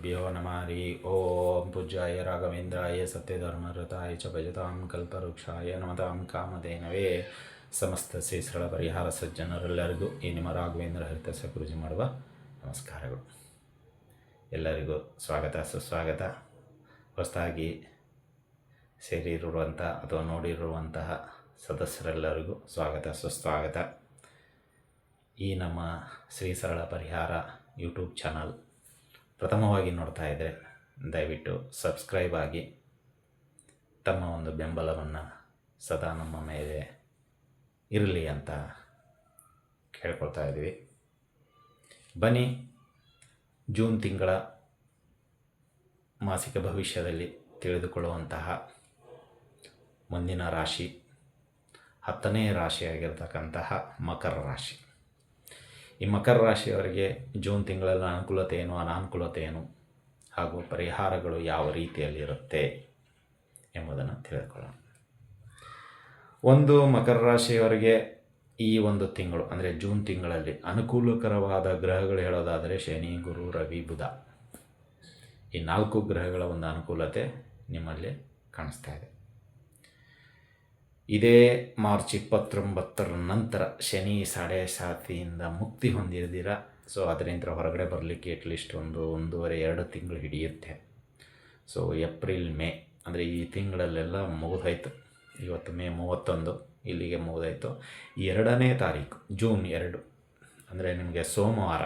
श्रीगुरुभ्यो नमः हरि ओम पूज्याय राघवेन्द्राय सत्यधर्मरताय च भजतां ಕಲ್ಪವೃಕ್ಷಾಯ ನಮತಾಂ ಕಾಮಧೇನವೇ ಸಮಸ್ತ ಶ್ರೀಸರಳ ಪರಿಹಾರ ಸಜ್ಜನರೆಲ್ಲರಿಗೂ ಈ ನಿಮ್ಮ ರಾಘವೇಂದ್ರ ಹರಿತಸ ಗುರುಜಿ ಮಾಡುವ ನಮಸ್ಕಾರಗಳು ಎಲ್ಲರಿಗೂ ಸ್ವಾಗತ ಸುಸ್ವಾಗತ ಹೊಸದಾಗಿ ಸೇರಿರುವಂಥ ಅಥವಾ ನೋಡಿರುವಂತಹ ಸದಸ್ಯರೆಲ್ಲರಿಗೂ ಸ್ವಾಗತ ಸುಸ್ವಾಗತ ಈ ನಮ್ಮ ಶ್ರೀ ಸರಳ ಪರಿಹಾರ ಯೂಟ್ಯೂಬ್ ಚಾನಲ್ ಪ್ರಥಮವಾಗಿ ನೋಡ್ತಾ ಇದ್ದರೆ ದಯವಿಟ್ಟು ಸಬ್ಸ್ಕ್ರೈಬ್ ಆಗಿ ತಮ್ಮ ಒಂದು ಬೆಂಬಲವನ್ನು ಸದಾ ನಮ್ಮ ಮೇಲೆ ಇರಲಿ ಅಂತ ಕೇಳ್ಕೊಳ್ತಾ ಇದ್ದೀವಿ. ಬನ್ನಿ, ಜೂನ್ ತಿಂಗಳ ಮಾಸಿಕ ಭವಿಷ್ಯದಲ್ಲಿ ತಿಳಿದುಕೊಳ್ಳುವಂತಹ ಮುಂದಿನ ರಾಶಿ, ಹತ್ತನೇ ರಾಶಿಯಾಗಿರ್ತಕ್ಕಂತಹ ಮಕರ ರಾಶಿ. ಈ ಮಕರ ರಾಶಿಯವರಿಗೆ ಜೂನ್ ತಿಂಗಳಲ್ಲಿ ಅನುಕೂಲತೆ ಏನು, ಅನಾನುಕೂಲತೆ ಏನು? ಹಾಗೂ ಪರಿಹಾರಗಳು ಯಾವ ರೀತಿಯಲ್ಲಿರುತ್ತೆ ಎಂಬುದನ್ನು ತಿಳಿದುಕೊಳ್ಳೋಣ. ಒಂದು, ಮಕರ ರಾಶಿಯವರಿಗೆ ಈ ಒಂದು ತಿಂಗಳು, ಅಂದರೆ ಜೂನ್ ತಿಂಗಳಲ್ಲಿ ಅನುಕೂಲಕರವಾದ ಗ್ರಹಗಳು ಹೇಳೋದಾದರೆ ಶನಿ, ಗುರು, ರವಿ, ಬುಧ. ಈ ನಾಲ್ಕು ಗ್ರಹಗಳ ಒಂದು ಅನುಕೂಲತೆ ನಿಮ್ಮಲ್ಲಿ ಕಾಣಿಸ್ತಾ ಇದೆ. ಇದೇ ಮಾರ್ಚ್ ಇಪ್ಪತ್ತೊಂಬತ್ತರ ನಂತರ ಶನಿ ಸಾಡೆ ಸಾತಿಯಿಂದ ಮುಕ್ತಿ ಹೊಂದಿದ್ದೀರ ಸೊ ಅದರಿಂದ ಹೊರಗಡೆ ಬರಲಿಕ್ಕೆ ಅಟ್ಲೀಸ್ಟ್ ಒಂದು ಒಂದೂವರೆ, ಎರಡು ತಿಂಗಳು ಹಿಡಿಯುತ್ತೆ. ಸೊ ಏಪ್ರಿಲ್, ಮೇ, ಅಂದರೆ ಈ ತಿಂಗಳಲ್ಲೆಲ್ಲ ಮುಗಿದೋಯ್ತು ಇವತ್ತು ಮೇ ಮೂವತ್ತೊಂದು, ಇಲ್ಲಿಗೆ ಮುಗಿದೋಯ್ತು ಎರಡನೇ ತಾರೀಕು, ಜೂನ್ ಎರಡು, ಅಂದರೆ ನಿಮಗೆ ಸೋಮವಾರ.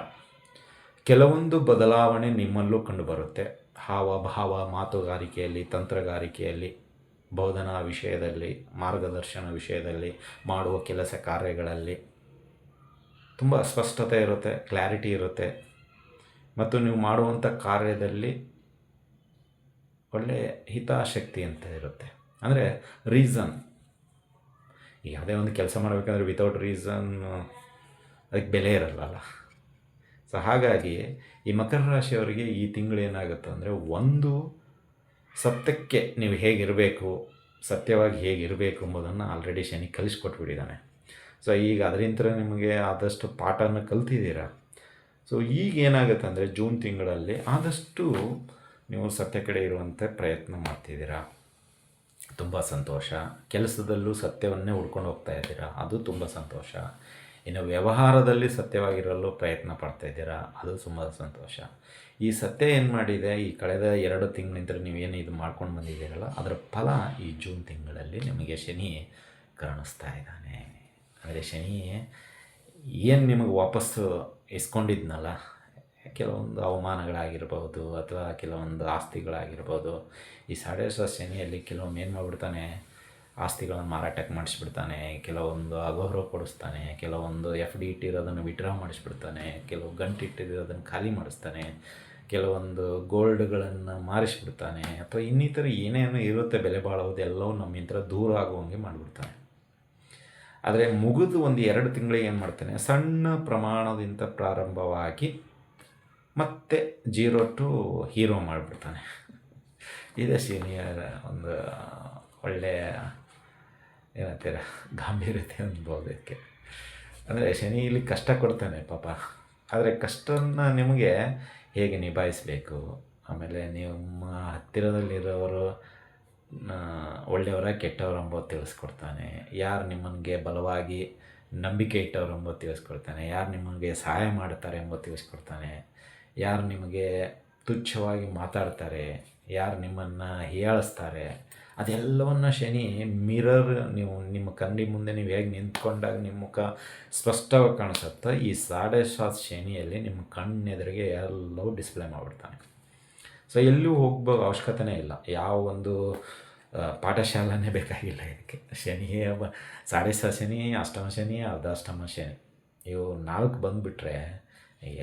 ಕೆಲವೊಂದು ಬದಲಾವಣೆ ನಿಮ್ಮಲ್ಲೂ ಕಂಡುಬರುತ್ತೆ. ಹಾವಭಾವ, ಮಾತುಗಾರಿಕೆಯಲ್ಲಿ, ತಂತ್ರಗಾರಿಕೆಯಲ್ಲಿ. ಬೋಧನಾ ವಿಷಯದಲ್ಲಿ, ಮಾರ್ಗದರ್ಶನ ವಿಷಯದಲ್ಲಿ, ಮಾಡುವ ಕೆಲಸ ಕಾರ್ಯಗಳಲ್ಲಿ ತುಂಬ ಸ್ಪಷ್ಟತೆ ಇರುತ್ತೆ, ಕ್ಲಾರಿಟಿ ಇರುತ್ತೆ. ಮತ್ತು ನೀವು ಮಾಡುವಂಥ ಕಾರ್ಯದಲ್ಲಿ ಒಳ್ಳೆಯ ಹಿತಾಸಕ್ತಿ ಅಂತ ಇರುತ್ತೆ. ಅಂದರೆ ರೀಸನ್ ಯಾವುದೇ ಒಂದು ಕೆಲಸ ಮಾಡಬೇಕಂದ್ರೆ ವಿತೌಟ್ ರೀಸನ್ ಅದಕ್ಕೆ ಬೆಲೆ ಇರಲ್ಲ ಸೊ ಹಾಗಾಗಿ ಈ ಮಕರ ರಾಶಿಯವರಿಗೆ ಈ ತಿಂಗಳು ಏನಾಗುತ್ತೆ ಅಂದರೆ ಒಂದು ಸತ್ಯಕ್ಕೆ ನೀವು ಹೇಗಿರಬೇಕು, ಸತ್ಯವಾಗಿ ಹೇಗಿರಬೇಕು ಎಂಬುದನ್ನು ಆಲ್ರೆಡಿ ಶನಿ ಕಲಿಸ್ಕೊಟ್ಬಿಟ್ಟಿದ್ದಾನೆ. ಸೊ ಈಗ ಅದರಿಂದ ನಿಮಗೆ ಆದಷ್ಟು ಪಾಠನ ಕಲ್ತಿದ್ದೀರಾ? ಸೊ ಈಗ ಏನಾಗುತ್ತೆ ಅಂದರೆ ಜೂನ್ ತಿಂಗಳಲ್ಲಿ ಆದಷ್ಟು ನೀವು ಸತ್ಯ ಕಡೆ ಇರುವಂತೆ ಪ್ರಯತ್ನ ಮಾಡ್ತಿದ್ದೀರಾ. ತುಂಬ ಸಂತೋಷ. ಕೆಲಸದಲ್ಲೂ ಸತ್ಯವನ್ನೇ ಹುಡ್ಕೊಂಡು ಹೋಗ್ತಾ ಇದ್ದೀರಾ. ಅದು ತುಂಬ ಸಂತೋಷ. ಇನ್ನು ವ್ಯವಹಾರದಲ್ಲಿ ಸತ್ಯವಾಗಿರಲು ಪ್ರಯತ್ನ ಪಡ್ತಾ ಇದ್ದೀರಾ. ಅದು ತುಂಬ ಸಂತೋಷ. ಈ ಸತ್ಯ ಏನು ಮಾಡಿದೆ? ಈ ಕಳೆದ ಎರಡು ತಿಂಗಳಿಂದ ನೀವೇನು ಇದು ಮಾಡ್ಕೊಂಡು ಬಂದಿದ್ದೀರಲ್ಲ? ಅದರ ಫಲ ಈ ಜೂನ್ ತಿಂಗಳಲ್ಲಿ ನಿಮಗೆ ಶನಿ ಕಾಣಿಸ್ತಾ ಇದ್ದಾನೆ. ಅಂದರೆ ಶನಿ ಏನು ನಿಮಗೆ ವಾಪಸ್ಸು ಇಸ್ಕೊಂಡಿದ್ನಲ್ಲ ಕೆಲವೊಂದು ಅವಮಾನಗಳಾಗಿರ್ಬೋದು ಅಥವಾ ಕೆಲವೊಂದು ಆಸ್ತಿಗಳಾಗಿರ್ಬೋದು. ಈ ಸಾಡೇಶ್ವರ ಶನಿಯಲ್ಲಿ ಕೆಲವೊಮ್ಮೆ ಏನು ಮಾಡಿಬಿಡ್ತಾನೆ? ಆಸ್ತಿಗಳನ್ನು ಮಾರಾಟಕ್ಕೆ ಮಾಡಿಸ್ಬಿಡ್ತಾನೆ, ಕೆಲವೊಂದು ಅಗೌರವ ಕೊಡಿಸ್ತಾನೆ, ಕೆಲವೊಂದು ಎಫ್ ಡಿ ಇಟ್ಟಿರೋದನ್ನು ವಿಡ್ರಾ ಮಾಡಿಸ್ಬಿಡ್ತಾನೆ, ಕೆಲವು ಗಂಟು ಇಟ್ಟಿರೋದನ್ನು ಖಾಲಿ ಮಾಡಿಸ್ತಾನೆ, ಕೆಲವೊಂದು ಗೋಲ್ಡ್ಗಳನ್ನು ಮಾರಿಸ್ಬಿಡ್ತಾನೆ ಅಥವಾ ಇನ್ನಿತರ ಏನೇನು ಇರುತ್ತೆ ಬೆಲೆ ಬಾಳೋದು ಎಲ್ಲವೂ ನಮ್ಮಿಂದ ದೂರ ಆಗುವಂಗೆ ಮಾಡಿಬಿಡ್ತಾನೆ. ಆದರೆ ಮುಗಿದು ಒಂದು ಎರಡು ತಿಂಗಳಿಗೆ ಏನು ಮಾಡ್ತಾನೆ? ಸಣ್ಣ ಪ್ರಮಾಣದಿಂದ ಪ್ರಾರಂಭವಾಗಿ ಮತ್ತೆ ಜೀರೋ ಟು ಹೀರೋ ಮಾಡಿಬಿಡ್ತಾನೆ. ಇದೇ ಸೀನಿಯರ್ ಒಂದು ಒಳ್ಳೆಯ ಏನಂತೀರ? ಗಾಂಭೀರ್ಯತೆ ಅನ್ಬೋದು ಅದಕ್ಕೆ ಅಂದರೆ ಶನಿ ಇಲ್ಲಿ ಕಷ್ಟ ಕೊಡ್ತಾನೆ ಪಾಪ. ಆದರೆ ಕಷ್ಟನ ನಿಮಗೆ ಹೇಗೆ ನಿಭಾಯಿಸಬೇಕು? ಆಮೇಲೆ ನಿಮ್ಮ ಹತ್ತಿರದಲ್ಲಿರೋರು ಒಳ್ಳೆಯವರ, ಕೆಟ್ಟವರು ಎಂಬುದು ತಿಳಿಸ್ಕೊಡ್ತಾನೆ. ಯಾರು ನಿಮ್ಮನಿಗೆ ಬಲವಾಗಿ ನಂಬಿಕೆ ಇಟ್ಟವರು ಎಂಬುದು ತಿಳಿಸ್ಕೊಡ್ತಾನೆ. ಯಾರು ನಿಮಗೆ ಸಹಾಯ ಮಾಡ್ತಾರೆ ಎಂಬುದು ತಿಳಿಸ್ಕೊಡ್ತಾನೆ. ಯಾರು ನಿಮಗೆ ತುಚ್ಛವಾಗಿ ಮಾತಾಡ್ತಾರೆ. ಯಾರು ನಿಮ್ಮನ್ನು ಹೀಯಾಳಿಸ್ತಾರೆ ಅದೆಲ್ಲವನ್ನು ಶನಿ ಮಿರರ್ ನೀವು ನಿಮ್ಮ ಕನ್ನಡಿ ಮುಂದೆ ನೀವು ಹೇಗೆ ನಿಂತ್ಕೊಂಡಾಗ ನಿಮ್ಮ ಮುಖ ಸ್ಪಷ್ಟವಾಗಿ ಕಾಣಿಸುತ್ತೆ, ಈ ಸಾಡೆ ಸಾತ್ ಶನಿಯಲ್ಲಿ ನಿಮ್ಮ ಕಣ್ಣೆದುರಿಗೆ ಎಲ್ಲವೂ ಡಿಸ್ಪ್ಲೇ ಮಾಡಿಬಿಡ್ತಾನೆ. ಸೊ ಎಲ್ಲೂ ಹೋಗ್ಬೋ ಅವಶ್ಯಕತೆನೇ ಇಲ್ಲ. ಯಾವ ಒಂದು ಪಾಠಶಾಲೆನೇ ಬೇಕಾಗಿಲ್ಲ ಇದಕ್ಕೆ. ಶನಿ ಸಾಡೆ ಸ ಶನಿ, ಅಷ್ಟಮ ಶನಿ, ಅರ್ಧಾಷ್ಟಮ ಶನಿ. ಇವು ನಾಲ್ಕು ಬಂದುಬಿಟ್ರೆ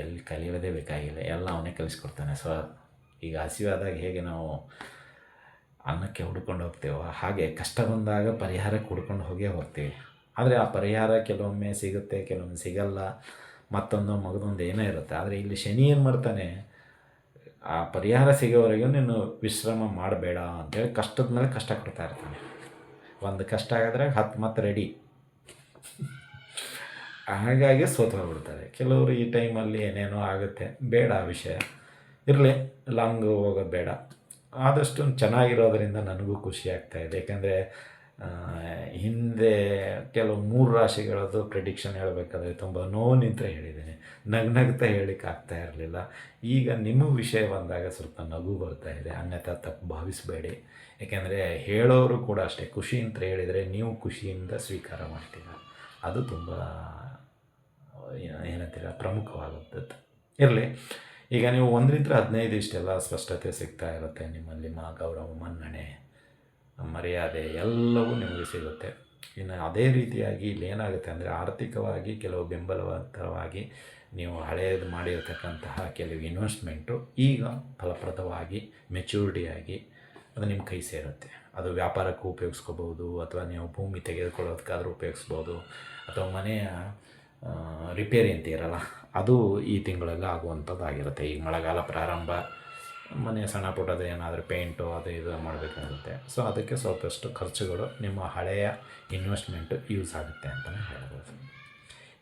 ಎಲ್ಲಿ ಕಲಿಯೋದೇ ಬೇಕಾಗಿಲ್ಲ. ಎಲ್ಲ ಅವನೇ ಕಲಿಸ್ಕೊಡ್ತಾನೆ. ಸೊ ಈಗ ಹಸಿವಾದಾಗ ಹೇಗೆ ನಾವು ಅನ್ನಕ್ಕೆ ಹುಡ್ಕೊಂಡು ಹೋಗ್ತೇವೋ? ಹಾಗೆ ಕಷ್ಟ ಬಂದಾಗ ಪರಿಹಾರಕ್ಕೆ ಹುಡ್ಕೊಂಡು ಹೋಗೇ ಹೋಗ್ತೀವಿ. ಆದರೆ ಆ ಪರಿಹಾರ ಕೆಲವೊಮ್ಮೆ ಸಿಗುತ್ತೆ, ಕೆಲವೊಮ್ಮೆ ಸಿಗಲ್ಲ. ಮತ್ತೊಂದು ಮಗದೊಂದು ಏನೋ ಇರುತ್ತೆ. ಆದರೆ ಇಲ್ಲಿ ಶನಿ ಏನು ಮಾಡ್ತಾನೆ? ಆ ಪರಿಹಾರ ಸಿಗೋವರೆಗೂ ನೀನು ವಿಶ್ರಮ ಮಾಡಬೇಡ ಅಂತೇಳಿ ಕಷ್ಟದ ಮೇಲೆ ಕಷ್ಟ ಕೊಡ್ತಾ ಇರ್ತಾನೆ. ಒಂದು ಕಷ್ಟ ಆಗಿದ್ರೆ ಹತ್ತು ಮತ್ತು ರೆಡಿ ಹಾಗಾಗಿ ಸೋತು ಹೋಗ್ಬಿಡ್ತಾರೆ ಕೆಲವರು ಈ ಟೈಮಲ್ಲಿ ಏನೇನೋ ಆಗುತ್ತೆ. ಬೇಡ ಆ ವಿಷಯ. ಇರಲಿ ಲಾಂಗ್ ಹೋಗೋದು ಬೇಡ. ಆದಷ್ಟು ಚೆನ್ನಾಗಿರೋದ್ರಿಂದ ನನಗೂ ಖುಷಿ ಆಗ್ತಾ ಇದೆ. ಯಾಕಂದರೆ ಹಿಂದೆ ಕೆಲವು ಮೂರು ರಾಶಿಗಳದ್ದು ಪ್ರಿಡಿಕ್ಷನ್ ಹೇಳಬೇಕಾದ್ರೆ ತುಂಬ ನೋವಿನಿಂದ ಹೇಳಿದ್ದೀನಿ. ನಗ್ ನಗ್ತಾ ಹೇಳಿಕ್ಕೆ ಆಗ್ತಾ ಇರಲಿಲ್ಲ. ಈಗ ನಿಮ್ಮ ವಿಷಯ ಬಂದಾಗ ಸ್ವಲ್ಪ ನಗು ಬರ್ತಾ ಇದೆ. ಅನ್ಯಥಾ ತಪ್ಪು ಭಾವಿಸಬೇಡಿ. ಯಾಕೆಂದರೆ ಹೇಳೋರು ಕೂಡ ಅಷ್ಟೇ. ಖುಷಿಯಿಂದ ಹೇಳಿದರೆ ನೀವು ಖುಷಿಯಿಂದ ಸ್ವೀಕಾರ ಮಾಡ್ತೀರ. ಅದು ತುಂಬ ಏನಂತೀರ, ಪ್ರಮುಖವಾದದ್ದು. ಇರಲಿ. ಈಗ ನೀವು ಒಂದರಿಂದ ಹದಿನೈದು ಇಷ್ಟೆಲ್ಲ ಸ್ಪಷ್ಟತೆ ಸಿಗ್ತಾ ಇರುತ್ತೆ ನಿಮ್ಮಲ್ಲಿ ಮಾ ಗೌರವ ಮನ್ನಣೆ, ಮರ್ಯಾದೆ ಎಲ್ಲವೂ ನಿಮಗೆ ಸಿಗುತ್ತೆ. ಇನ್ನು ಅದೇ ರೀತಿಯಾಗಿ ಇಲ್ಲಿ ಏನಾಗುತ್ತೆ ಅಂದರೆ ಆರ್ಥಿಕವಾಗಿ ಕೆಲವು ಬೆಂಬಲವಂತರವಾಗಿ ನೀವು ಹಳೆಯದು ಮಾಡಿರ್ತಕ್ಕಂತಹ ಕೆಲವು ಇನ್ವೆಸ್ಟ್ಮೆಂಟು ಈಗ ಫಲಪ್ರದವಾಗಿ ಮೆಚೂರಿಟಿಯಾಗಿ ಅದು ನಿಮ್ಮ ಕೈ ಸೇರುತ್ತೆ. ಅದು ವ್ಯಾಪಾರಕ್ಕೂ ಉಪಯೋಗಿಸ್ಕೋಬೋದು ಅಥವಾ ನೀವು ಭೂಮಿ ತೆಗೆದುಕೊಳ್ಳೋದಕ್ಕಾದರೂ ಉಪಯೋಗಿಸ್ಬೋದು ಅಥವಾ ಮನೆಯ ರಿಪೇರಿ ಅಂತ ಇರಲ್ಲ. ಅದು ಈ ತಿಂಗಳಲ್ಲಿ ಆಗುವಂಥದ್ದಾಗಿರುತ್ತೆ. ಈಗ ಮಳೆಗಾಲ ಪ್ರಾರಂಭ, ಮನೆ ಸಣ್ಣ ಪುಟ್ಟದ ಏನಾದರೂ ಪೇಂಟು ಅದು ಇದು ಮಾಡಬೇಕಾಗುತ್ತೆ. ಸೊ ಅದಕ್ಕೆ ಸ್ವಲ್ಪಷ್ಟು ಖರ್ಚುಗಳು ನಿಮ್ಮ ಹಳೆಯ ಇನ್ವೆಸ್ಟ್ಮೆಂಟು ಯೂಸ್ ಆಗುತ್ತೆ ಅಂತಲೇ ಹೇಳ್ಬೋದು.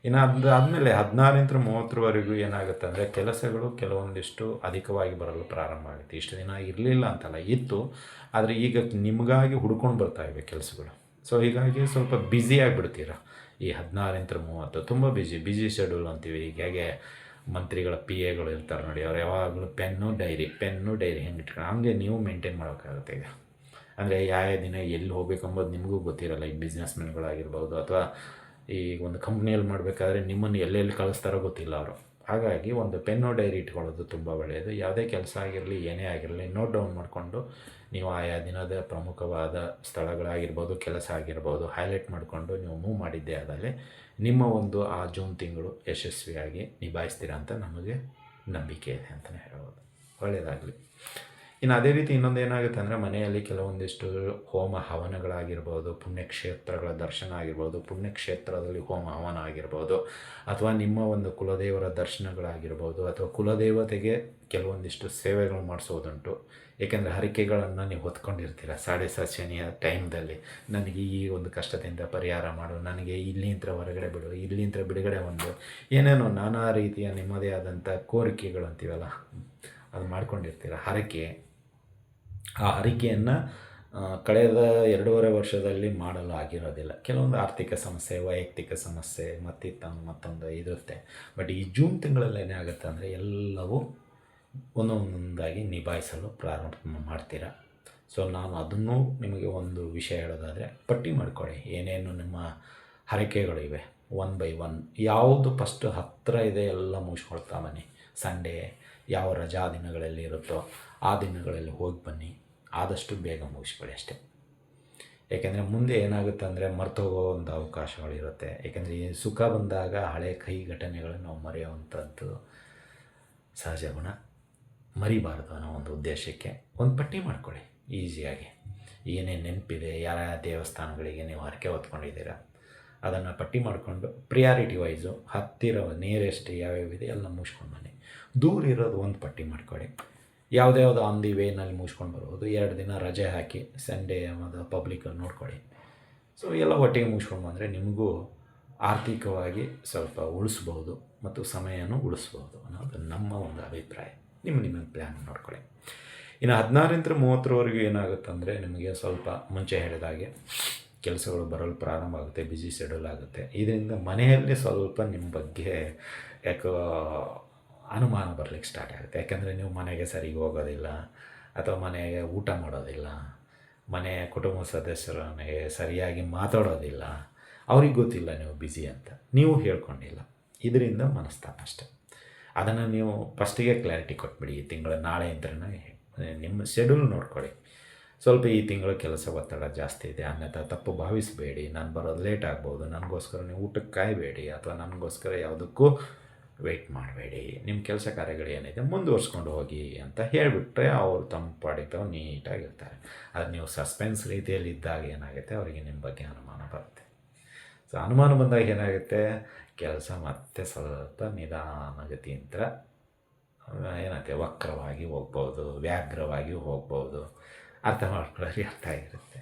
ಇನ್ನು ಅದು ಆದಮೇಲೆ ಹದಿನಾರರಿಂದ ಮೂವತ್ತರವರೆಗೂ ಏನಾಗುತ್ತೆ ಅಂದರೆ ಕೆಲಸಗಳು ಕೆಲವೊಂದಿಷ್ಟು ಅಧಿಕವಾಗಿ ಬರಲು ಪ್ರಾರಂಭ ಆಗುತ್ತೆ. ಇಷ್ಟು ದಿನ ಇರಲಿಲ್ಲ ಅಂತಲ್ಲ, ಇತ್ತು. ಆದರೆ ಈಗ ನಿಮಗಾಗಿ ಹುಡ್ಕೊಂಡು ಬರ್ತಾ ಇವೆ ಕೆಲಸಗಳು. ಸೊ ಹೀಗಾಗಿ ಸ್ವಲ್ಪ ಬ್ಯುಸಿ ಆಗಿಬಿಡ್ತೀರ? ಈ ಹದಿನಾರರಿಂದ ಮೂವತ್ತು, ತುಂಬ ಬ್ಯುಸಿ ಬ್ಯುಸಿ ಶೆಡ್ಯೂಲ್ ಅಂತೀವಿ. ಈಗ ಹೇಗೆ ಮಂತ್ರಿಗಳ ಪಿ ಎಗಳು ಇರ್ತಾರೆ ನೋಡಿ, ಅವ್ರು ಯಾವಾಗಲೂ ಪೆನ್ನು ಡೈರಿ ಪೆನ್ನು ಡೈರಿ ಹೆಂಗೆ ಇಟ್ಕೊಂಡು, ಹಂಗೆ ನೀವು ಮೇಂಟೈನ್ ಮಾಡೋಕ್ಕಾಗುತ್ತೆ ಈಗ. ಅಂದರೆ ಯಾವ ದಿನ ಎಲ್ಲಿ ಹೋಗ್ಬೇಕು ಅಂಬೋದು ನಿಮಗೂ ಗೊತ್ತಿರಲ್ಲ ಈ ಬಿಸ್ನೆಸ್ಮೆನ್ಗಳಾಗಿರ್ಬೋದು ಅಥವಾ ಈ ಒಂದು ಕಂಪ್ನಿಯಲ್ಲಿ ಮಾಡಬೇಕಾದ್ರೆ ನಿಮ್ಮನ್ನು ಎಲ್ಲೆಲ್ಲಿ ಕಳಿಸ್ತಾರೋ ಗೊತ್ತಿಲ್ಲ ಅವರು. ಹಾಗಾಗಿ ಒಂದು ಪೆನ್ನು ಡೈರಿ ಇಟ್ಕೊಳ್ಳೋದು ತುಂಬ ಒಳ್ಳೆಯದು. ಯಾವುದೇ ಕೆಲಸ ಆಗಿರಲಿ, ಏನೇ ಆಗಿರಲಿ ನೋಟ್ ಡೌನ್ ಮಾಡಿಕೊಂಡು ನೀವು ಆಯಾ ದಿನದ ಪ್ರಮುಖವಾದ ಸ್ಥಳಗಳಾಗಿರ್ಬೋದು, ಕೆಲಸ ಆಗಿರ್ಬೋದು ಹೈಲೈಟ್ ಮಾಡಿಕೊಂಡು ನೀವು ಮೂವ್ ಮಾಡಿದ್ದೇ ಆದಲ್ಲಿ ನಿಮ್ಮ ಒಂದು ಆ ಜೂನ್ ತಿಂಗಳು ಯಶಸ್ವಿಯಾಗಿ ನಿಭಾಯಿಸ್ತೀರಾ ಅಂತ ನಮಗೆ ನಂಬಿಕೆ ಇದೆ ಅಂತಲೇ ಹೇಳ್ಬೋದು. ಒಳ್ಳೆಯದಾಗಲಿ. ಇನ್ನು ಅದೇ ರೀತಿ ಇನ್ನೊಂದು ಏನಾಗುತ್ತೆ ಅಂದರೆ ಮನೆಯಲ್ಲಿ ಕೆಲವೊಂದಿಷ್ಟು ಹೋಮ ಹವನಗಳಾಗಿರ್ಬೋದು, ಪುಣ್ಯಕ್ಷೇತ್ರಗಳ ದರ್ಶನ ಆಗಿರ್ಬೋದು, ಪುಣ್ಯಕ್ಷೇತ್ರದಲ್ಲಿ ಹೋಮ ಹವನ ಆಗಿರ್ಬೋದು, ಅಥವಾ ನಿಮ್ಮ ಒಂದು ಕುಲದೇವರ ದರ್ಶನಗಳಾಗಿರ್ಬೋದು, ಅಥವಾ ಕುಲದೇವತೆಗೆ ಕೆಲವೊಂದಿಷ್ಟು ಸೇವೆಗಳು ಮಾಡಿಸೋದುಂಟು. ಏಕೆಂದರೆ ಹರಿಕೆಗಳನ್ನು ನೀವು ಹೊತ್ಕೊಂಡಿರ್ತೀರ ಸಾಡೆ ಸ ಶನಿಯ ಟೈಮ್ದಲ್ಲಿ. ನನಗೆ ಈ ಒಂದು ಕಷ್ಟದಿಂದ ಪರಿಹಾರ ಮಾಡು, ನನಗೆ ಇಲ್ಲಿಂತ ಹೊರಗಡೆ ಬಿಡು ಇಲ್ಲಿಂತ ಬಿಡುಗಡೆ ಒಂದು. ಏನೇನೋ ನಾನಾ ರೀತಿಯ ನಿಮ್ಮದೇ ಆದಂಥ ಕೋರಿಕೆಗಳು ಅಂತೀವಲ್ಲ ಅದು ಮಾಡ್ಕೊಂಡಿರ್ತೀರ. ಹರಕೆ ಆ ಹರಿಕೆಯನ್ನು ಕಳೆದ ಎರಡೂವರೆ ವರ್ಷದಲ್ಲಿ ಮಾಡಲು ಆಗಿರೋದಿಲ್ಲ ಕೆಲವೊಂದು ಆರ್ಥಿಕ ಸಮಸ್ಯೆ, ವೈಯಕ್ತಿಕ ಸಮಸ್ಯೆ ಮತ್ತಿತ್ತೊಂದು, ಮತ್ತೊಂದು ಇರುತ್ತೆ. ಬಟ್ ಈ ಜೂನ್ ತಿಂಗಳಲ್ಲಿ ಏನಾಗುತ್ತೆ ಅಂದರೆ ಎಲ್ಲವೂ ಒಂದೊಂದಾಗಿ ನಿಭಾಯಿಸಲು ಪ್ರಾರಂಭ ಮಾಡ್ತೀರಾ? ಸೊ ನಾನು ಅದನ್ನು ನಿಮಗೆ ಒಂದು ವಿಷಯ ಹೇಳೋದಾದರೆ, ಪಟ್ಟಿ ಮಾಡ್ಕೊಳ್ಳಿ. ಏನೇನು ನಿಮ್ಮ ಹರಕೆಗಳಿವೆ ಒನ್ ಬೈ ಒನ್ ಯಾವುದು ಫಸ್ಟ್ ಹತ್ತಿರ ಇದೆ ಎಲ್ಲ ಮುಗಿಸ್ಕೊಳ್ತಾ ಬನ್ನಿ. ಸಂಡೇ ಯಾವ ರಜಾ ದಿನಗಳಲ್ಲಿ ಇರುತ್ತೋ ಆ ದಿನಗಳಲ್ಲಿ ಹೋಗಿ ಬನ್ನಿ. ಆದಷ್ಟು ಬೇಗ ಮುಗಿಸ್ಕೊಳ್ಳಿ ಅಷ್ಟೇ. ಏಕೆಂದರೆ ಮುಂದೆ ಏನಾಗುತ್ತೆ ಅಂದರೆ ಮರ್ತೋಗೋ ಒಂದು ಅವಕಾಶಗಳಿರುತ್ತೆ ಏಕೆಂದರೆ ಈ ಸುಖ ಬಂದಾಗ ಹಳೆ ಕೈ ಘಟನೆಗಳನ್ನು ನಾವು ಮರೆಯುವಂಥದ್ದು ಸಹಜ ಗುಣ. ಮರಿಬಾರ್ದು ಅನ್ನೋ ಒಂದು ಉದ್ದೇಶಕ್ಕೆ ಒಂದು ಪಟ್ಟಿ ಮಾಡ್ಕೊಳ್ಳಿ ಈಸಿಯಾಗಿ. ಏನೇನು ನೆನಪಿದೆ, ಯಾರ ದೇವಸ್ಥಾನಗಳಿಗೆ ನೀವು ಹರಕೆ ಹೊತ್ಕೊಂಡಿದ್ದೀರಾ, ಅದನ್ನು ಪಟ್ಟಿ ಮಾಡಿಕೊಂಡು ಪ್ರಿಯಾರಿಟಿ ವೈಸು ಹತ್ತಿರ ನಿಯರೆಸ್ಟ್ ಯಾವ್ಯಾವಿದೆ ಎಲ್ಲ ಮುಗಿಸ್ಕೊಂಡು ಬನ್ನಿ. ದೂರ ಇರೋದು ಒಂದು ಪಟ್ಟಿ ಮಾಡ್ಕೊಳ್ಳಿ ಯಾವುದ್ಯಾವುದು ಆನ್ ದಿ ವೇನಲ್ಲಿ ಮುಗಿಸ್ಕೊಂಡು ಬರ್ಬೋದು ಎರಡು ದಿನ ರಜೆ ಹಾಕಿ ಸಂಡೇ ಅದು ಪಬ್ಲಿಕ್ ನೋಡ್ಕೊಳ್ಳಿ ಸೊ ಎಲ್ಲ ಒಟ್ಟಿಗೆ ಮುಗಿಸ್ಕೊಂಡು ಬಂದರೆ ನಿಮಗೂ ಆರ್ಥಿಕವಾಗಿ ಸ್ವಲ್ಪ ಉಳಿಸ್ಬೋದು ಮತ್ತು ಸಮಯನೂ ಉಳಿಸ್ಬೋದು ಅನ್ನೋದು ನಮ್ಮ ಒಂದು ಅಭಿಪ್ರಾಯ. ನಿಮ್ಮ ನಿಮ್ಮ ಪ್ಲ್ಯಾನ್ ನೋಡ್ಕೊಳ್ಳಿ ಇನ್ನು ಹದಿನಾರರಿಂದ ಮೂವತ್ತರವರೆಗೂ ಏನಾಗುತ್ತಂದರೆ ನಿಮಗೆ ಸ್ವಲ್ಪ ಮುಂಚೆ ಹೇಳಿದ ಹಾಗೆ ಕೆಲಸಗಳು ಬರಲು ಪ್ರಾರಂಭ ಆಗುತ್ತೆ ಬ್ಯುಸಿ ಶೆಡ್ಯೂಲ್ ಆಗುತ್ತೆ. ಇದರಿಂದ ಮನೆಯಲ್ಲೇ ಸ್ವಲ್ಪ ನಿಮ್ಮ ಬಗ್ಗೆ ಯಾಕೋ ಅನುಮಾನ ಬರಲಿಕ್ಕೆ ಸ್ಟಾರ್ಟ್ ಆಗುತ್ತೆ. ಯಾಕಂದರೆ ನೀವು ಮನೆಗೆ ಸರಿಗೆ ಹೋಗೋದಿಲ್ಲ, ಅಥವಾ ಮನೆಗೆ ಊಟ ಮಾಡೋದಿಲ್ಲ ಮನೆಯ ಕುಟುಂಬ ಸದಸ್ಯರೊಂದಿಗೆ ಸರಿಯಾಗಿ ಮಾತಾಡೋದಿಲ್ಲ, ಅವ್ರಿಗೆ ಗೊತ್ತಿಲ್ಲ ನೀವು ಬ್ಯುಸಿ ಅಂತ. ನೀವು ಹೇಳ್ಕೊಂಡಿಲ್ಲ. ಇದರಿಂದ ಮನಸ್ತಾಪ ಅಷ್ಟೆ. ಅದನ್ನು ನೀವು ಫಸ್ಟಿಗೆ ಕ್ಲಾರಿಟಿ ಕೊಟ್ಬಿಡಿ. ಈ ತಿಂಗಳ ನಾಳೆ ಅಂತಲೇ ನಿಮ್ಮ ಶೆಡ್ಯೂಲ್ ನೋಡ್ಕೊಳ್ಳಿ. ಸ್ವಲ್ಪ ಈ ತಿಂಗಳ ಕೆಲಸ ಒತ್ತಡ ಜಾಸ್ತಿ ಇದೆ, ಅನ್ಯಥ ತಪ್ಪು ಭಾವಿಸಬೇಡಿ. ನಾನು ಬರೋದು ಲೇಟ್ ಆಗ್ಬೋದು. ನನಗೋಸ್ಕರ ನೀವು ಊಟಕ್ಕೆ ಕಾಯಬೇಡಿ, ಅಥವಾ ನನಗೋಸ್ಕರ ಯಾವುದಕ್ಕೂ ವೆಯ್ಟ್ ಮಾಡಬೇಡಿ ನಿಮ್ಮ ಕೆಲಸ ಕಾರ್ಯಗಳು ಏನಿದೆ ಮುಂದುವರ್ಸ್ಕೊಂಡು ಹೋಗಿ ಅಂತ ಹೇಳಿಬಿಟ್ರೆ ಅವರು ತಮ್ಮ ನೀಟಾಗಿರ್ತಾರೆ. ಅದು ನೀವು ಸಸ್ಪೆನ್ಸ್ ರೀತಿಯಲ್ಲಿ ಇದ್ದಾಗ ಏನಾಗುತ್ತೆ, ಅವರಿಗೆ ನಿಮ್ಮ ಬಗ್ಗೆ ಅನುಮಾನ ಬರುತ್ತೆ. ಸೊ ಅನುಮಾನ ಬಂದಾಗ ಏನಾಗುತ್ತೆ, ಕೆಲಸ ಮತ್ತೆ ಸ್ವಲ್ಪ ನಿಧಾನಗತಿಯಿಂದ ಏನಾಗುತ್ತೆ, ವಕ್ರವಾಗಿ ಹೋಗ್ಬೋದು, ವ್ಯಾಘ್ರವಾಗಿ ಹೋಗ್ಬೋದು. ಅರ್ಥ ಮಾಡ್ಕೊಳ್ಳೋರಿಗೆ ಅರ್ಥ ಆಗಿರುತ್ತೆ.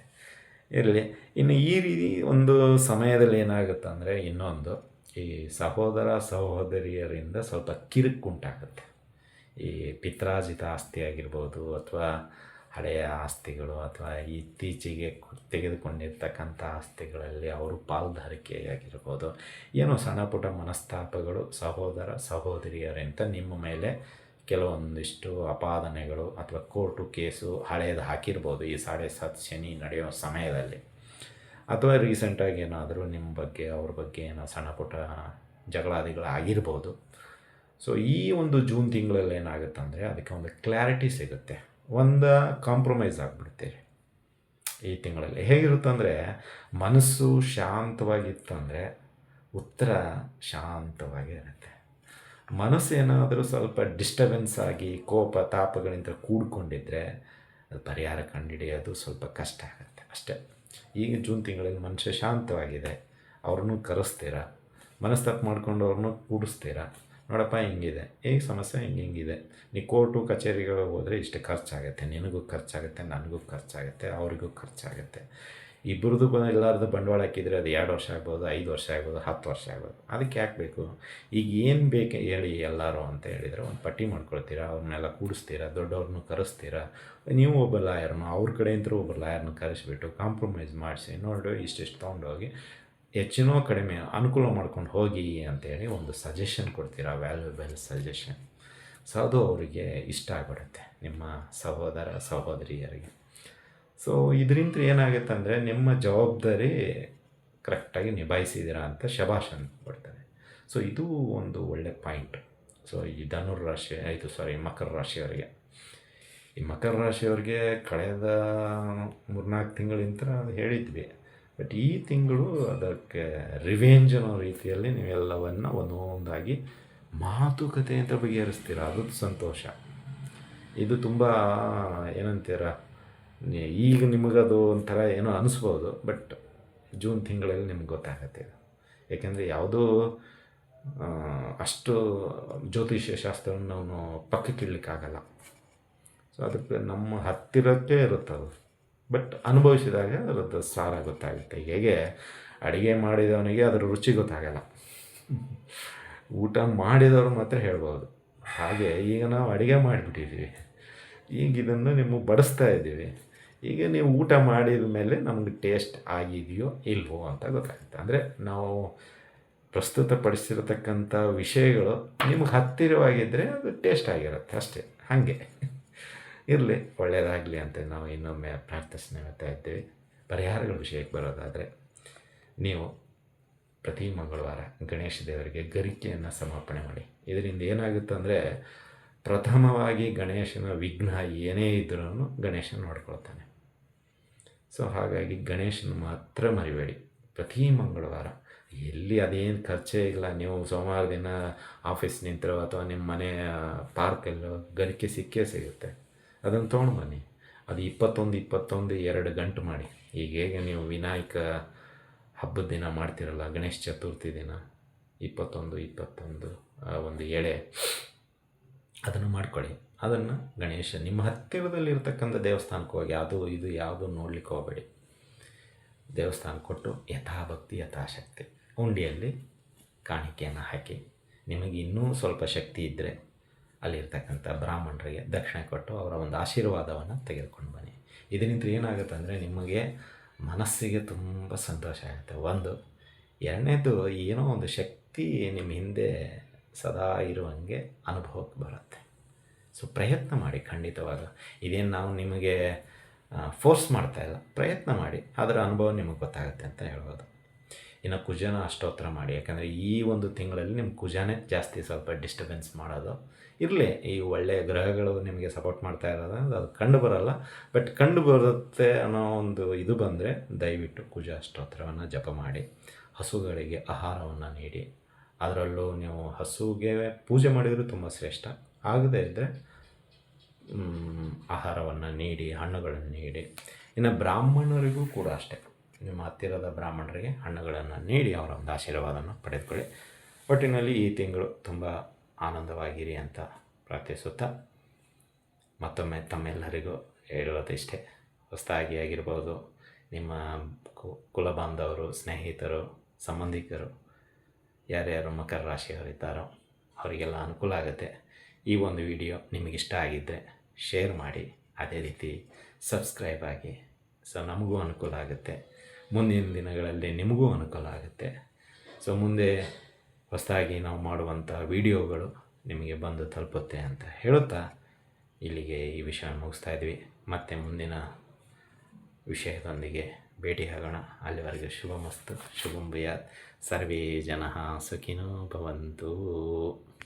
ಇರಲಿ, ಇನ್ನು ಈ ರೀತಿ ಒಂದು ಸಮಯದಲ್ಲಿ ಏನಾಗುತ್ತೆ ಅಂದರೆ ಇನ್ನೊಂದು ಈ ಸಹೋದರ ಸಹೋದರಿಯರಿಂದ ಸ್ವಲ್ಪ ಕಿರುಕುಂಟಾಗುತ್ತೆ. ಈ ಪಿತ್ರಾಜಿತ ಆಸ್ತಿ ಆಗಿರ್ಬೋದು ಅಥವಾ ಹಳೆಯ ಆಸ್ತಿಗಳು ಅಥವಾ ಇತ್ತೀಚೆಗೆ ತೆಗೆದುಕೊಂಡಿರ್ತಕ್ಕಂಥ ಆಸ್ತಿಗಳಲ್ಲಿ ಅವರು ಪಾಲ್ದಾರಿಕೆಯಾಗಿರ್ಬೋದು. ಏನೋ ಸಣ್ಣ ಪುಟ್ಟ ಮನಸ್ತಾಪಗಳು ಸಹೋದರ ಸಹೋದರಿಯರಿಂದ ನಿಮ್ಮ ಮೇಲೆ ಕೆಲವೊಂದಿಷ್ಟು ಅಪಾದನೆಗಳು ಅಥವಾ ಕೋರ್ಟು ಕೇಸು ಹಳೆಯದು ಹಾಕಿರ್ಬೋದು ಈ ಸಾಡೆ ಸಾತ್ ಶನಿ ನಡೆಯೋ ಸಮಯದಲ್ಲಿ. ಅಥವಾ ರೀಸೆಂಟಾಗಿ ಏನಾದರೂ ನಿಮ್ಮ ಬಗ್ಗೆ, ಅವ್ರ ಬಗ್ಗೆ ಏನೋ ಸಣ್ಣ ಪುಟ್ಟ ಜಗಳಾದಿಗಳು ಆಗಿರ್ಬೋದು ಸೊ ಈ ಒಂದು ಜೂನ್ ತಿಂಗಳಲ್ಲಿ ಏನಾಗುತ್ತೆ ಅಂದರೆ ಅದಕ್ಕೆ ಒಂದು ಕ್ಲಾರಿಟಿ ಸಿಗುತ್ತೆ. ಒಂದು ಕಾಂಪ್ರಮೈಸ್ ಆಗಿಬಿಡ್ತೀರಿ ಈ ತಿಂಗಳಲ್ಲಿ. ಹೇಗಿರುತ್ತಂದರೆ ಮನಸ್ಸು ಶಾಂತವಾಗಿತ್ತಂದರೆ ಉತ್ತರ ಶಾಂತವಾಗಿ ಇರುತ್ತೆ. ಮನಸ್ಸು ಏನಾದರೂ ಸ್ವಲ್ಪ ಡಿಸ್ಟರ್ಬೆನ್ಸ್ ಆಗಿ, ಕೋಪ, ತಾಪಗಳಿಂದ ಕೂಡ್ಕೊಂಡಿದ್ದರೆ ಅದು ಪರಿಹಾರ ಕಂಡುಹಿಡಿಯೋದು ಸ್ವಲ್ಪ ಕಷ್ಟ ಆಗುತ್ತೆ ಅಷ್ಟೇ. ಈಗ ಜೂನ್ ತಿಂಗಳಲ್ಲಿ ಮನುಷ್ಯ ಶಾಂತವಾಗಿದೆ. ಅವ್ರನ್ನೂ ಕರೆಸ್ತೀರ. ಮನಸ್ತಾಪ ಮಾಡ್ಕೊಂಡು ಅವ್ರನ್ನೂ ಕೂಡಿಸ್ತೀರಾ. ನೋಡಪ್ಪ, ಹಿಂಗಿದೆ. ಈಗ ಸಮಸ್ಯೆ ಹಿಂಗೆ ಹಿಂಗಿದೆ. ನೀ ಕೋರ್ಟು, ಕಚೇರಿಗಳಿಗೆ ಹೋದರೆ ಇಷ್ಟು ಖರ್ಚಾಗುತ್ತೆ. ನಿನಗೂ ಖರ್ಚಾಗುತ್ತೆ, ನನಗೂ ಖರ್ಚಾಗುತ್ತೆ, ಅವರಿಗೂ ಖರ್ಚಾಗುತ್ತೆ. ಇಬ್ಬರದು ಎಲ್ಲರದು ಬಂಡವಾಳ ಹಾಕಿದರೆ ಅದು ಎರಡು ವರ್ಷ ಆಗ್ಬೋದು, ಐದು ವರ್ಷ ಆಗ್ಬೋದು, ಹತ್ತು ವರ್ಷ ಆಗ್ಬೋದು. ಅದಕ್ಕೆ ಯಾಕೆ ಬೇಕು ಈಗ ಏನು ಬೇಕು ಹೇಳಿ ಎಲ್ಲರೂ ಅಂತ ಹೇಳಿದರೆ ಒಂದು ಪಟ್ಟಿ ಮಾಡ್ಕೊಳ್ತೀರಾ, ಅವ್ರನ್ನೆಲ್ಲ ಕೂಡಿಸ್ತೀರಾ, ದೊಡ್ಡವ್ರನ್ನೂ ಕರೆಸ್ತೀರಾ? ನೀವು ಒಬ್ಬ ಲಾಯರ್ನು, ಅವ್ರ ಕಡೆಯಿಂದ ಒಬ್ಬ ಲಾಯರ್ನ ಕರೆಸಿಬಿಟ್ಟು ಕಾಂಪ್ರಮೈಸ್ ಮಾಡಿಸಿ ನೋಡಿ ಇಷ್ಟಿಷ್ಟು ತೊಗೊಂಡೋಗಿ ಹೆಚ್ಚಿನೋ ಕಡಿಮೆ ಅನುಕೂಲ ಮಾಡ್ಕೊಂಡು ಹೋಗಿ ಅಂತೇಳಿ ಒಂದು ಸಜೆಷನ್ ಕೊಡ್ತೀರಾ ವ್ಯಾಲ್ಯೂಬಲ್ ಸಜೆಷನ್ ಸೊ ಅದು ಅವರಿಗೆ ಇಷ್ಟ ಆಗಿಬಿಡುತ್ತೆ, ನಿಮ್ಮ ಸಹೋದರ, ಸಹೋದರಿಯರಿಗೆ. ಸೊ ಇದರಿಂದ ಏನಾಗುತ್ತೆ ಅಂದರೆ ನಿಮ್ಮ ಜವಾಬ್ದಾರಿ ಕರೆಕ್ಟಾಗಿ ನಿಭಾಯಿಸಿದ್ದೀರಾ ಅಂತ ಶಬಾಷ್ ಅಂದ್ಬಿಡ್ತಾರೆ ಸೊ ಇದು ಒಂದು ಒಳ್ಳೆ ಪಾಯಿಂಟ್. ಸೊ ಈ ಧನುರ್ ರಾಶಿ, ಆಯಿತು ಸಾರಿ ಮಕರ ರಾಶಿಯವರಿಗೆ. ಈ ಮಕರ ರಾಶಿಯವ್ರಿಗೆ ಕಳೆದ ಮೂರ್ನಾಲ್ಕು ತಿಂಗಳಿಂದ ಹೇಳಿದ್ವಿ. ಬಟ್ ಈ ತಿಂಗಳು ಅದಕ್ಕೆ ರಿವೆಂಜ್ ಅನ್ನೋ ರೀತಿಯಲ್ಲಿ ನೀವೆಲ್ಲವನ್ನು ಒಂದೊಂದಾಗಿ ಮಾತುಕತೆ ಅಂತ ಬಗೆಹರಿಸ್ತೀರ? ಅದು ಸಂತೋಷ. ಇದು ತುಂಬ, ಏನಂತೀರ? ಈಗ ನಿಮಗದು ಒಂಥರ ಏನೋ ಅನಿಸ್ಬೋದು, ಬಟ್ ಜೂನ್ ತಿಂಗಳಲ್ಲಿ ನಿಮ್ಗೆ ಗೊತ್ತಾಗತ್ತೆ ಯಾಕೆಂದರೆ ಯಾವುದೋ ಅಷ್ಟು ಜ್ಯೋತಿಷ್ಯ ಶಾಸ್ತ್ರವನ್ನು ನಾವು ಪಕ್ಕಕ್ಕೆ ಇಡ್ಲಿಕ್ಕಾಗಲ್ಲ ಸೊ ಅದಕ್ಕೆ ನಮ್ಮ ಹತ್ತಿರಕ್ಕೆ ಇರುತ್ತೆ ಅದು. ಬಟ್ ಅನುಭವಿಸಿದಾಗ ಅದರದ್ದು ಸಾರ ಗೊತ್ತಾಗುತ್ತೆ. ಹೇಗೆ ಅಡುಗೆ ಮಾಡಿದವನಿಗೆ ಅದರ ರುಚಿ ಗೊತ್ತಾಗಲ್ಲ. ಊಟ ಮಾಡಿದವರು ಮಾತ್ರ ಹೇಳ್ಬೋದು. ಹಾಗೆ ಈಗ ನಾವು ಅಡುಗೆ ಮಾಡಿಬಿಟ್ಟಿದ್ದೀವಿ. ಈಗ ಇದನ್ನು ನಿಮಗೆ ಬಡಿಸ್ತಾ ಇದ್ದೀವಿ. ಈಗ ನೀವು ಊಟ ಮಾಡಿದ ಮೇಲೆ ನಮಗೆ ಟೇಸ್ಟ್ ಆಗಿದೆಯೋ ಇಲ್ವೋ ಅಂತ ಗೊತ್ತಾಗುತ್ತೆ. ಅಂದರೆ ನಾವು ಪ್ರಸ್ತುತಪಡಿಸಿರತಕ್ಕಂಥ ವಿಷಯಗಳು ನಿಮಗೆ ಹತ್ತಿರವಾಗಿದ್ದರೆ ಅದು ಟೇಸ್ಟ್ ಆಗಿರುತ್ತೆ ಅಷ್ಟೇ. ಹಾಗೆ. ಇರಲಿ ಒಳ್ಳೆಯದಾಗಲಿ ಅಂತ ನಾವು ಇನ್ನೊಮ್ಮೆ ಪ್ರಾರ್ಥನೆ ಮಾಡ್ತಾ ಇದ್ದೀವಿ. ಪರಿಹಾರಗಳ ವಿಷಯಕ್ಕೆ ಬರೋದಾದರೆ ನೀವು ಪ್ರತಿ ಮಂಗಳವಾರ ಗಣೇಶ ದೇವರಿಗೆ ಗರಿಕೆಯನ್ನು ಸಮರ್ಪಣೆ ಮಾಡಿ. ಇದರಿಂದ ಏನಾಗುತ್ತೆ ಅಂದರೆ ಪ್ರಥಮವಾಗಿ ಗಣೇಶನ ವಿಘ್ನ ಏನೇ ಇದ್ರೂ ಗಣೇಶನ ನೋಡ್ಕೊಳ್ತಾನೆ. ಸೊ ಹಾಗಾಗಿ ಗಣೇಶನ ಮಾತ್ರ ಮರಿಬೇಡಿ. ಪ್ರತಿ ಮಂಗಳವಾರ. ಎಲ್ಲಿ ಅದೇನು ಖರ್ಚೇ ಇಲ್ಲ. ನೀವು ಸೋಮವಾರ ದಿನ ಆಫೀಸ್ ನಿಂತರೋ ಅಥವಾ ನಿಮ್ಮ ಮನೆ ಪಾರ್ಕಲ್ಲೋ ಗರಿಕೆ ಸಿಕ್ಕೇ ಸಿಗುತ್ತೆ. ಅದನ್ನು ತೊಗೊಂಡು ಬನ್ನಿ. ಅದು ಇಪ್ಪತ್ತೊಂದು ಇಪ್ಪತ್ತೊಂದು, ಎರಡು ಗಂಟು ಮಾಡಿ. ಈಗ ಹೇಗೆ ನೀವು ವಿನಾಯಕ ಹಬ್ಬದ ದಿನ ಮಾಡ್ತಿರಲ್ಲ, ಗಣೇಶ ಚತುರ್ಥಿ ದಿನ, ಇಪ್ಪತ್ತೊಂದು ಇಪ್ಪತ್ತೊಂದು ಒಂದು ಎಳೆ. ಅದನ್ನು ಮಾಡ್ಕೊಳ್ಳಿ. ಅದನ್ನು ಗಣೇಶ, ನಿಮ್ಮ ಹತ್ತಿರದಲ್ಲಿ ಇರತಕ್ಕಂಥ ದೇವಸ್ಥಾನಕ್ಕೆ ಹೋಗಿ ಅದು, ಇದು ಯಾವುದು ನೋಡ್ಲಿಕ್ಕೆ ಹೋಗಬೇಡಿ. ದೇವಸ್ಥಾನ ಕೊಟ್ಟು ಯಥಾಭಕ್ತಿ, ಯಥಾಶಕ್ತಿ. ಉಂಡಿಯಲ್ಲಿ ಕಾಣಿಕೆಯನ್ನು ಹಾಕಿ. ನಿಮಗೆ ಇನ್ನೂ ಸ್ವಲ್ಪ ಶಕ್ತಿ ಇದ್ದರೆ ಅಲ್ಲಿರ್ತಕ್ಕಂಥ ಬ್ರಾಹ್ಮಣರಿಗೆ ದಕ್ಷಿಣೆ ಕೊಟ್ಟು ಅವರ ಒಂದು ಆಶೀರ್ವಾದವನ್ನು ತೆಗೆದುಕೊಂಡು ಬನ್ನಿ. ಇದರಿಂದ ಏನಾಗುತ್ತೆ ಅಂದರೆ ನಿಮಗೆ ಮನಸ್ಸಿಗೆ ತುಂಬ ಸಂತೋಷ ಆಗುತ್ತೆ. ಒಂದು, ಎರಡನೇದು ಏನೋ ಒಂದು ಶಕ್ತಿ ನಿಮ್ಮ ಹಿಂದೆ ಸದಾ ಇರುವಂಗೆ ಅನುಭವಕ್ಕೆ ಬರುತ್ತೆ. ಸೊ ಪ್ರಯತ್ನ ಮಾಡಿ ಖಂಡಿತವಾಗ ಇದೇನು ನಾವು ನಿಮಗೆ ಫೋರ್ಸ್ ಮಾಡ್ತಾ ಇಲ್ಲ. ಪ್ರಯತ್ನ ಮಾಡಿ. ಅದರ ಅನುಭವ ನಿಮಗೆ ಗೊತ್ತಾಗುತ್ತೆ ಅಂತ ಹೇಳ್ಬೋದು. ಇನ್ನು ಕುಜನ ಅಷ್ಟೋತ್ತರ ಮಾಡಿ. ಯಾಕಂದರೆ ಈ ಒಂದು ತಿಂಗಳಲ್ಲಿ ನಿಮ್ಮ ಕುಜನೇ ಜಾಸ್ತಿ ಸ್ವಲ್ಪ ಡಿಸ್ಟರ್ಬೆನ್ಸ್ ಮಾಡೋದು. ಇರಲಿ, ಈ ಒಳ್ಳೆಯ ಗ್ರಹಗಳು ನಿಮಗೆ ಸಪೋರ್ಟ್ ಮಾಡ್ತಾ ಇರೋದು ಅದು ಕಂಡು ಬರಲ್ಲ. ಬಟ್ ಕಂಡು ಬರುತ್ತೆ ಅನ್ನೋ ಒಂದು ಇದು ಬಂದರೆ ದಯವಿಟ್ಟು ಕುಜ ಅಷ್ಟೋತ್ತರವನ್ನು ಜಪ ಮಾಡಿ. ಹಸುಗಳಿಗೆ ಆಹಾರವನ್ನು ನೀಡಿ. ಅದರಲ್ಲೂ ನೀವು ಹಸುಗೆ ಪೂಜೆ ಮಾಡಿದರೂ ತುಂಬ ಶ್ರೇಷ್ಠ. ಆಗದೇ ಇದ್ದರೆ ಆಹಾರವನ್ನು ನೀಡಿ, ಹಣ್ಣುಗಳನ್ನು ನೀಡಿ. ಇನ್ನು ಬ್ರಾಹ್ಮಣರಿಗೂ ಕೂಡ ಅಷ್ಟೇ. ನಿಮ್ಮ ಹತ್ತಿರದ ಬ್ರಾಹ್ಮಣರಿಗೆ ಹಣ್ಣುಗಳನ್ನು ನೀಡಿ ಅವರ ಒಂದು ಆಶೀರ್ವಾದವನ್ನು ಪಡೆದುಕೊಳ್ಳಿ. ಒಟ್ಟಿನಲ್ಲಿ ಈ ತಿಂಗಳು ತುಂಬ ಆನಂದವಾಗಿರಿ ಅಂತ ಪ್ರಾರ್ಥಿಸುತ್ತಾ ಮತ್ತೊಮ್ಮೆ ತಮ್ಮೆಲ್ಲರಿಗೂ ಹೇಳೋದಿಷ್ಟೇ ಹೊಸದಾಗಿ ಆಗಿರ್ಬೋದು, ನಿಮ್ಮ ಕುಲ ಬಾಂಧವರು ಸ್ನೇಹಿತರು, ಸಂಬಂಧಿಕರು ಯಾರ್ಯಾರು ಮಕರ ರಾಶಿಯವರಿದ್ದಾರೋ ಅವರಿಗೆಲ್ಲ ಅನುಕೂಲ ಆಗುತ್ತೆ. ಈ ಒಂದು ವಿಡಿಯೋ ನಿಮಗಿಷ್ಟ ಆಗಿದ್ದರೆ ಶೇರ್ ಮಾಡಿ. ಅದೇ ರೀತಿ ಸಬ್ಸ್ಕ್ರೈಬ್ ಆಗಿ. ಸೊ, ನಮಗೂ ಅನುಕೂಲ ಆಗುತ್ತೆ. ಮುಂದಿನ ದಿನಗಳಲ್ಲಿ ನಿಮಗೂ ಅನುಕೂಲ ಆಗುತ್ತೆ. ಸೊ, ಮುಂದೆ ಹೊಸದಾಗಿ ನಾವು ಮಾಡುವಂಥ ವಿಡಿಯೋಗಳು ನಿಮಗೆ ಬಂದು ತಲುಪುತ್ತೆ ಅಂತ ಹೇಳುತ್ತಾ ಇಲ್ಲಿಗೆ ಈ ವಿಷಯ ಮುಗಿಸ್ತಾ ಇದ್ವಿ. ಮತ್ತೆ ಮುಂದಿನ ವಿಷಯದೊಂದಿಗೆ ಭೇಟಿಯಾಗೋಣ ಅಲ್ಲಿವರೆಗೆ ಶುಭಮಸ್ತು. ಶುಭಂ ಭೂಯಾತ್. ಸರ್ವೇ ಜನ ಸುಖಿನೋ ಭವಂತು.